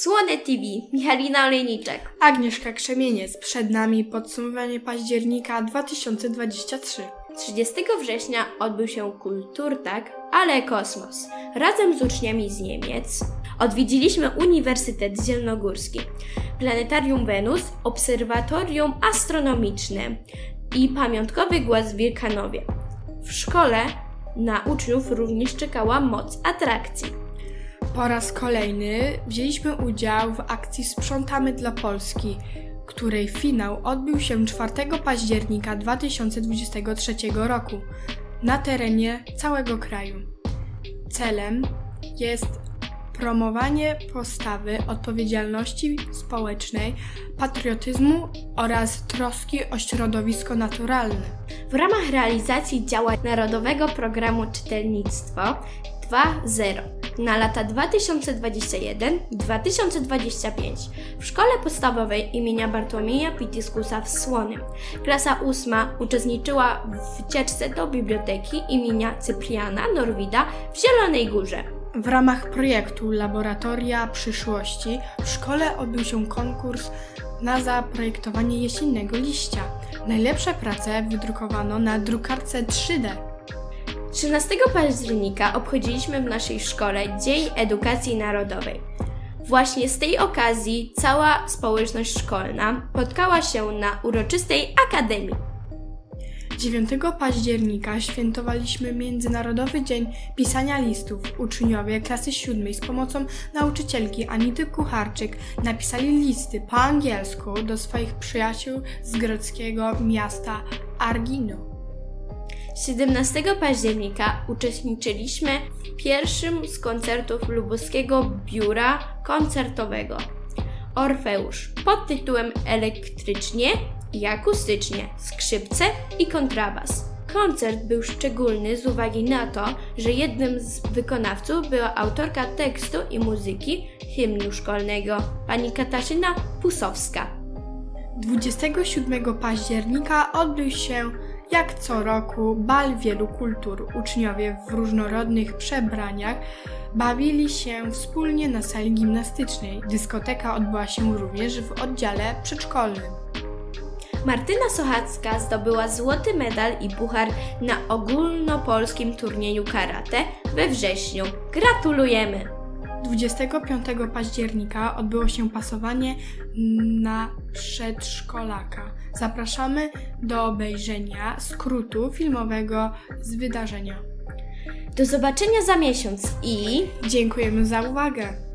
Słone TV, Michalina Olejniczek. Agnieszka Krzemieniec. Przed nami podsumowanie października 2023. 30 września odbył się Kulturtag, ale kosmos. Razem z uczniami z Niemiec odwiedziliśmy Uniwersytet Zielonogórski, Planetarium Wenus, Obserwatorium Astronomiczne i Pamiątkowy Głaz w Wielkanowie. W szkole na uczniów również czekała moc atrakcji. Po raz kolejny wzięliśmy udział w akcji Sprzątamy dla Polski, której finał odbył się 4 października 2023 roku na terenie całego kraju. Celem jest promowanie postawy odpowiedzialności społecznej, patriotyzmu oraz troski o środowisko naturalne. W ramach realizacji działań Narodowego Programu Czytelnictwo 2.0 na lata 2021-2025 w Szkole Podstawowej imienia Bartłomieja Pitiskusa w Słonym. Klasa ósma uczestniczyła w wycieczce do biblioteki imienia Cypriana Norwida w Zielonej Górze. W ramach projektu Laboratoria Przyszłości w szkole odbył się konkurs na zaprojektowanie jesiennego liścia. Najlepsze prace wydrukowano na drukarce 3D. 13 października obchodziliśmy w naszej szkole Dzień Edukacji Narodowej. Właśnie z tej okazji cała społeczność szkolna spotkała się na uroczystej akademii. 9 października świętowaliśmy Międzynarodowy Dzień Pisania Listów. Uczniowie klasy siódmej z pomocą nauczycielki Anity Kucharczyk napisali listy po angielsku do swoich przyjaciół z greckiego miasta Argino. 17 października uczestniczyliśmy w pierwszym z koncertów lubuskiego biura koncertowego Orfeusz pod tytułem Elektrycznie i akustycznie skrzypce i kontrabas. Koncert był szczególny z uwagi na to, że jednym z wykonawców była autorka tekstu i muzyki hymnu szkolnego, pani Katarzyna Pusowska. 27 października odbył się jak co roku bal wielu kultur. Uczniowie w różnorodnych przebraniach bawili się wspólnie na sali gimnastycznej. Dyskoteka odbyła się również w oddziale przedszkolnym. Martyna Sochacka zdobyła złoty medal i puchar na ogólnopolskim turnieju karate we wrześniu. Gratulujemy! 25 października odbyło się pasowanie na przedszkolaka. Zapraszamy do obejrzenia skrótu filmowego z wydarzenia. Do zobaczenia za miesiąc i Dziękujemy za uwagę.